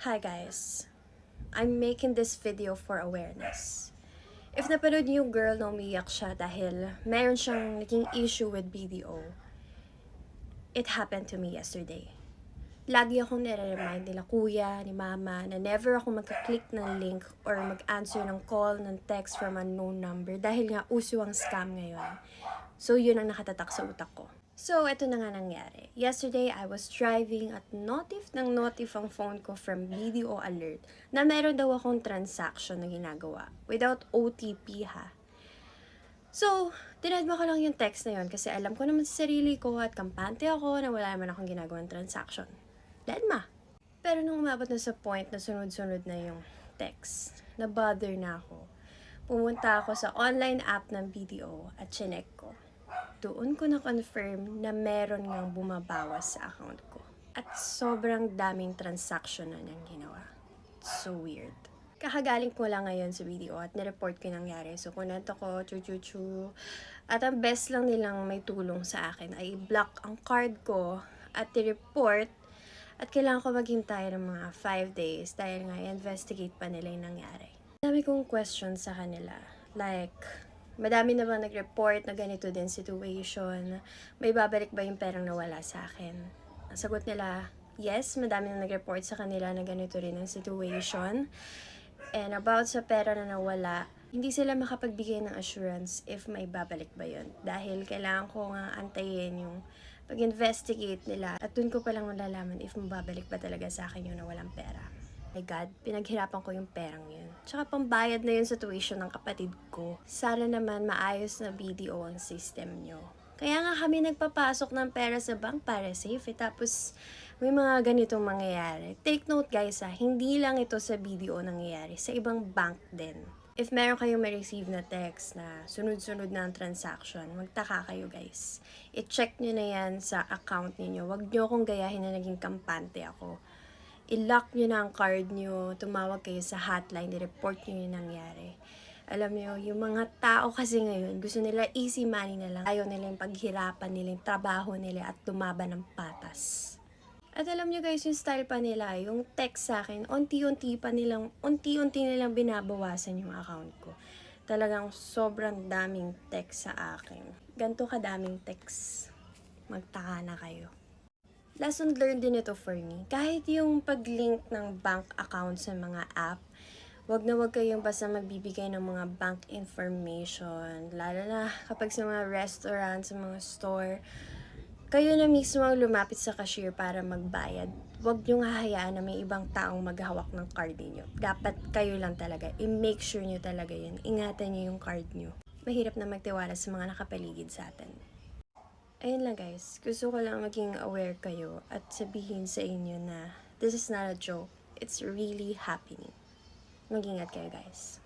Hi guys. I'm making this video for awareness. If napanood niyo yung girl na umiyak siya dahil meron siyang naging issue with BDO, it happened to me yesterday. Lagi akong nire-remind nila kuya, ni mama, na never ako magka-click ng link or mag-answer ng call, ng text from unknown number dahil nga uso ang scam ngayon. So, yun ang nakatatak sa utak ko. So, ito na nga nangyari. Yesterday, I was driving at notif ng notif ang phone ko from BDO alert na meron daw akong transaction na ginagawa without OTP ha. So, tinadma ko lang yung text na yun kasi alam ko naman sa sarili ko at kampante ako na wala naman akong ginagawang transaction. Deadma. Pero nung umabot na sa point na sunod-sunod na yung text, na-bother na ako. Pumunta ako sa online app ng BDO at chinek ko. Doon ko na-confirm na meron ngang bumabawas sa account ko. At sobrang daming transaction na nang ginawa. So weird. Kakagaling ko lang ngayon sa video at nireport ko yung nangyari. So, kunento ko, chu-chu-chu. At ang best lang nilang may tulong sa akin ay i-block ang card ko at i-report at kailangan ko maghintay ng mga 5 days dahil nga investigate pa nila yung nangyari. Dami kong questions sa kanila. Like, madami na bang nag-report na ganito din situation? May babalik ba yung perang nawala sa akin? Ang sagot nila, yes, madami na nag-report sa kanila na ganito rin ang situation. And about sa pera na nawala, hindi sila makapagbigay ng assurance if may babalik ba yun. Dahil kailangan ko nga antayin yung pag-investigate nila. At dun ko palang malalaman if mababalik ba talaga sa akin yung nawalang pera. My God, pinaghirapan ko yung perang yun. Tsaka pambayad na yun sa tuition ng kapatid ko. Sana naman maayos na BDO ang system nyo. Kaya nga kami nagpapasok ng pera sa bank para safe. Eh. Tapos may mga ganitong mangyayari. Take note guys ha, hindi lang ito sa BDO nangyayari. Sa ibang bank din. If meron kayong ma-receive na text na sunod-sunod na ang transaction, magtaka kayo guys. I-check nyo na yan sa account niyo. Huwag nyo akong gayahin na naging kampante ako. I-lock nyo na ang card nyo, tumawag kayo sa hotline, i-report nyo yung nangyari. Alam nyo, yung mga tao kasi ngayon, gusto nila easy money na lang. Ayaw nila yung paghirapan nila, yung trabaho nila at lumaban ng patas. At alam nyo guys, yung style pa nila, yung text sa akin, unti-unti pa nilang, unti-unti nilang binabawasan yung account ko. Talagang sobrang daming text sa akin. Ganto kadaming text. Magtaka na kayo. Lesson learned din ito for me. Kahit yung pag-link ng bank account sa mga app, wag na wag kayong basta magbibigay ng mga bank information. Lalo na kapag sa mga restaurant, sa mga store, kayo na mismo ang lumapit sa cashier para magbayad. Huwag niyong hahayaan na may ibang taong maghawak ng card niyo. Dapat kayo lang talaga. I-make sure niyo talaga yun. Ingatan niyo yung card niyo. Mahirap na magtiwala sa mga nakapaligid sa atin. Ayun lang guys. Gusto ko lang maging aware kayo at sabihin sa inyo na this is not a joke. It's really happening. Mag-ingat kayo guys.